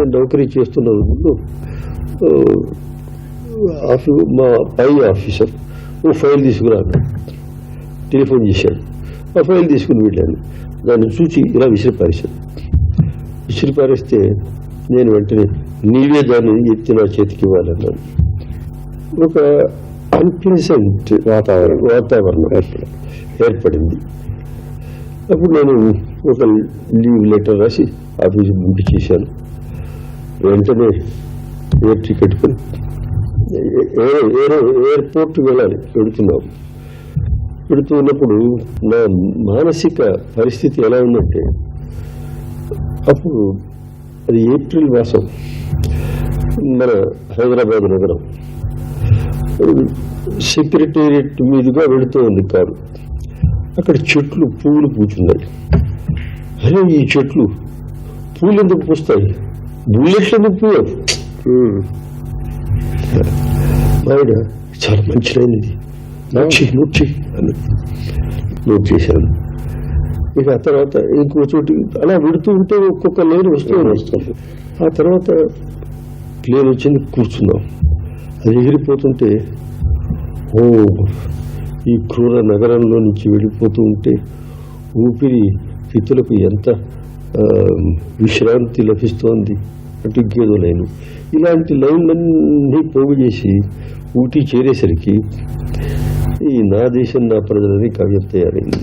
నేను నౌకరీ చేస్తున్న ఆ, ఆఫీ మా పై ఆఫీసర్ ఓ ఫైల్ తీసుకురాను. టెలిఫోన్ చేశాడు. ఆ ఫైల్ తీసుకుని వెళ్ళాను. దాన్ని చూసి ఇలా విసిరి పారేశాను విసిరి పారేస్తే నేను వెంటనే నీవే దాన్ని ఎత్తి నా చేతికి ఇవ్వాలన్నాను ఒక అన్ప్లెజెంట్ వాతావరణం. వాతావరణం ఏర్పడింది. అప్పుడు నేను ఒక లీవ్ లెటర్ రాసి ఆఫీస్కి పంపించేశాను వెంటనే ఎయిర్ టికెట్ ఎయిర్పోర్ట్ వెళ్ళాలి? వెళుతున్నాం. వెళుతూ ఉన్నప్పుడు నా మానసిక పరిస్థితి ఎలా ఉందంటే అప్పుడు అది ఏప్రిల్ మాసం మన హైదరాబాద్ నగరం. సెక్రటేరియట్ మీదుగా వెళుతూ ఉంది కారు. అక్కడ చెట్లు పూలు పూచున్నాయి అరే ఈ చెట్లు పూలు ఎందుకు పూస్తాయి? బుల్లెట్లు పూయవు ఆవిడ చాలా మంచిదైంది ఇది నోట్ చేయి నోట్ చేయి అని నోట్ చేశాను ఇక ఆ తర్వాత ఇంకో చోటు అలా వెడుతూ ఉంటే ఒక్కొక్క లేన్ వస్తూ వస్తుంది. ఆ తర్వాత ప్లేన్ వచ్చింది కూర్చున్నాం. అది ఎగిరిపోతుంటే ఓ ఈ క్రూర నగరంలో నుంచి వెళ్ళిపోతూ ఉంటే ఊపిరి పిత్తులకు ఎంత విశ్రాంతి లభిస్తోంది. అటు గేదో లైను ఇలాంటి లైన్లన్నీ పోగు చేసి ఊటీ చేరేసరికి ఈ నా దేశం నా ప్రజలని కవ్యం తయారైంది